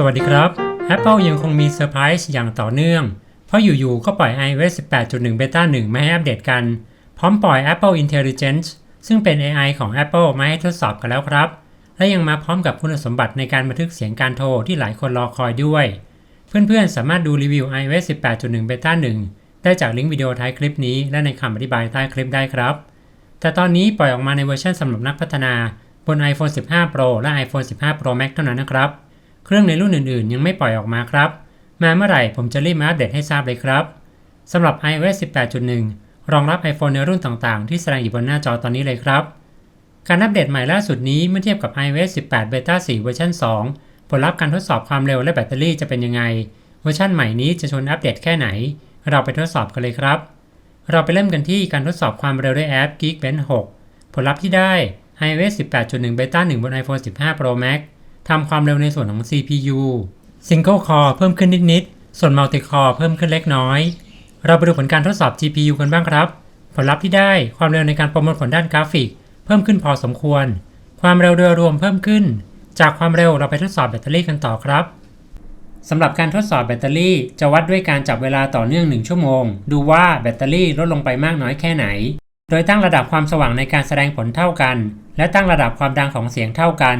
สวัสดีครับ Apple ยังคงมีเซอร์ไพรส์อย่างต่อเนื่อง เพราะอยู่ๆ ก็ปล่อย iOS 18.1 Beta 1 มาให้อัปเดตกัน พร้อมปล่อย Apple Intelligence ซึ่งเป็น AI ของ Apple มาให้ทดสอบกันแล้วครับ และยังมาพร้อมกับคุณสมบัติในการบันทึกเสียงการโทรที่หลายคนรอคอยด้วย เพื่อนๆ สามารถดูรีวิว iOS 18.1 Beta 1 ได้จากลิงก์วิดีโอท้ายคลิปนี้ และในคำอธิบายใต้คลิปได้ครับ แต่ตอนนี้ปล่อยออกมาในเวอร์ชันสำหรับนักพัฒนาบน iPhone 15 Pro และ iPhone 15 Pro Max เท่านั้นนะครับ เครื่องในรุ่นอื่นๆ ยังไม่ปล่อยออกมาครับ มาเมื่อไหร่ผมจะรีบมาอัปเดตให้ทราบเลยครับสำหรับ iOS 18.1 รองรับ iPhone ในรุ่นต่างๆ ที่แสดงอยู่บนหน้าจอตอนนี้เลยครับ การอัปเดตใหม่ล่าสุดนี้เมื่อเทียบกับ iOS 18 Beta 4 เวอร์ชัน2 ผลลัพธ์การทดสอบความเร็วและแบตเตอรี่จะเป็นยังไง เวอร์ชันใหม่นี้จะชนอัปเดตแค่ไหน เราไปทดสอบกันเลยครับ เราไปเริ่มกันที่การทดสอบความเร็วด้วยแอป Geekbench 6 ผลลัพธ์ที่ได้ iOS 18.1 Beta 1 บน iPhone 15 Pro Max ทำความเร็วในส่วนของ CPU Single Core เพิ่มขึ้นนิดๆ ส่วน Multi Core เพิ่มขึ้นเล็กน้อย เราไปดูผลการทดสอบ GPU กันบ้างครับ ผลลัพธ์ที่ได้ความเร็วในการประมวลผลด้านกราฟิก เพิ่มขึ้นพอสมควร ความเร็วโดยรวมเพิ่มขึ้น จากความเร็วเราไปทดสอบแบตเตอรี่กันต่อครับสำหรับการทดสอบแบตเตอรี่ จะวัดด้วยการจับเวลาต่อเนื่อง 1 ชั่วโมง ดูว่าแบตเตอรี่ลดลงไปมากน้อยแค่ไหน โดยตั้งระดับความสว่างในการแสดงผลเท่ากัน และตั้งระดับความดังของเสียงเท่ากัน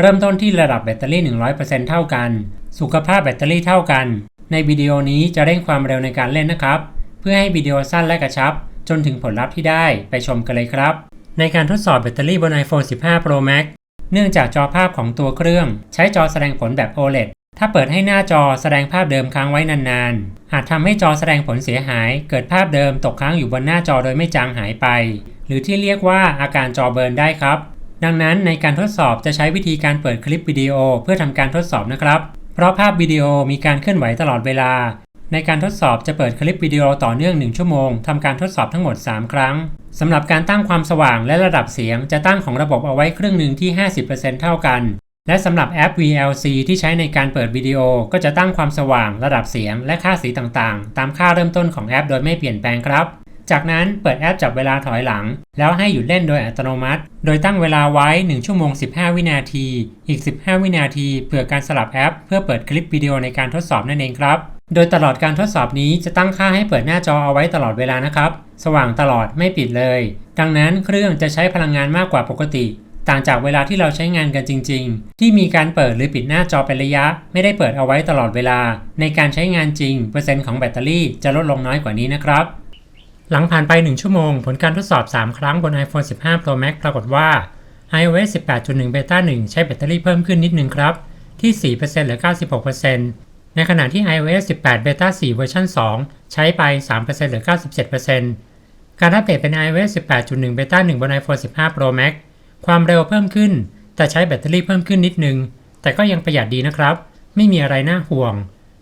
เริ่มต้นที่ระดับแบตเตอรี่ 100%เท่ากัน สุขภาพแบตเตอรี่เท่ากัน ในวิดีโอนี้จะเร่งความเร็วในการเล่นนะครับ เพื่อให้วิดีโอสั้นและกระชับ จนถึงผลลัพธ์ที่ได้ไปชมกันเลยครับ ในการทดสอบแบตเตอรี่บน iPhone 15 Pro Max เนื่องจากจอภาพของตัวเครื่อง ใช้จอแสดงผลแบบ OLED ถ้าเปิดให้หน้าจอแสดงภาพเดิมค้างไว้นานๆ อาจทำให้จอแสดงผลเสียหาย เกิดภาพเดิมตกค้างอยู่บนหน้าจอโดยไม่จางหายไป หรือที่เรียกว่าอาการจอเบิร์นได้ครับ ดังนั้นในการทดสอบจะใช้วิธีการเปิดคลิปวิดีโอเพื่อทำการทดสอบนะครับ เพราะภาพวิดีโอมีการเคลื่อนไหวตลอดเวลา ในการทดสอบจะเปิดคลิปวิดีโอต่อเนื่อง 1 ชั่วโมงทำการทดสอบทั้งหมด 3 ครั้งสำหรับการตั้งความสว่างและระดับเสียง จะตั้งของระบบเอาไว้ครึ่งหนึ่งที่ 50%เท่ากัน และสำหรับแอป VLC ที่ใช้ในการเปิดวิดีโอก็จะตั้งความสว่าง ระดับเสียง และค่าสีต่างๆ ตามค่าเริ่มต้นของแอป โดยไม่เปลี่ยนแปลงครับ จากนั้นเปิดแอปจับเวลาถอยหลัง แล้วให้หยุดเล่นโดยอัตโนมัติ โดยตั้งเวลาไว้ 1 ชั่วโมง 15 วินาที อีก 15 วินาทีเผื่อการสลับแอป เพื่อเปิดคลิปวิดีโอในการทดสอบนั่นเองครับ โดยตลอดการทดสอบนี้จะตั้งค่าให้เปิดหน้าจอเอาไว้ตลอดเวลานะครับ สว่างตลอดไม่ปิดเลย ดังนั้นเครื่องจะใช้พลังงานมากกว่าปกติ ต่างจากเวลาที่เราใช้งานกันจริง ๆ ที่มีการเปิดหรือปิดหน้าจอเป็นระยะ ไม่ได้เปิดเอาไว้ตลอดเวลา ในการใช้งานจริง เปอร์เซ็นต์ของแบตเตอรี่จะลดลงน้อยกว่านี้นะครับ หลังผ่านไป 1 ชั่วโมง ผลการทดสอบ 3 ครั้งบน iPhone 15 Pro Max ปรากฏว่า iOS 18.1 Beta 1 ใช้แบตเตอรี่เพิ่มขึ้นนิดนึงครับ ที่4%เหลือ 96%ในขณะที่ iOS 18 Beta 4 เวอร์ชัน2 ใช้ไป3%เหลือ 97%การอัปเดตเป็น iOS 18.1 Beta 1 บน iPhone 15 Pro Max ความเร็วเพิ่มขึ้น แต่ใช้แบตเตอรี่เพิ่มขึ้นนิดนึง แต่ก็ยังประหยัดดีนะครับ ไม่มีอะไรน่าห่วง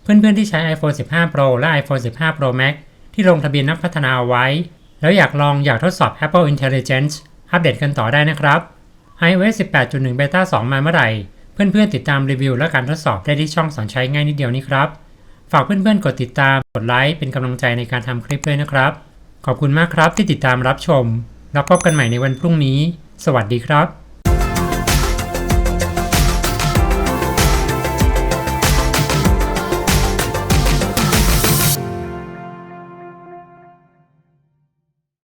เพื่อนๆที่ใช้ iPhone 15 Pro และ iPhone 15 Pro Max ที่ลงทะเบียนนักพัฒนาไว้ แล้วอยากลองอยากทดสอบ Apple Intelligence อัปเดตกันต่อได้นะครับ iOS 18.1 Beta 2 มาเมื่อไหร่ เพื่อนๆติดตามรีวิวและการทดสอบได้ที่ช่องสอนใช้ง่ายนิดเดียวนี้ครับ ฝากเพื่อนๆกดติดตามกดไลค์เป็นกำลังใจในการทำคลิปด้วยนะครับ ขอบคุณมากครับที่ติดตามรับชม แล้วพบกันใหม่ในวันพรุ่งนี้ สวัสดีครับ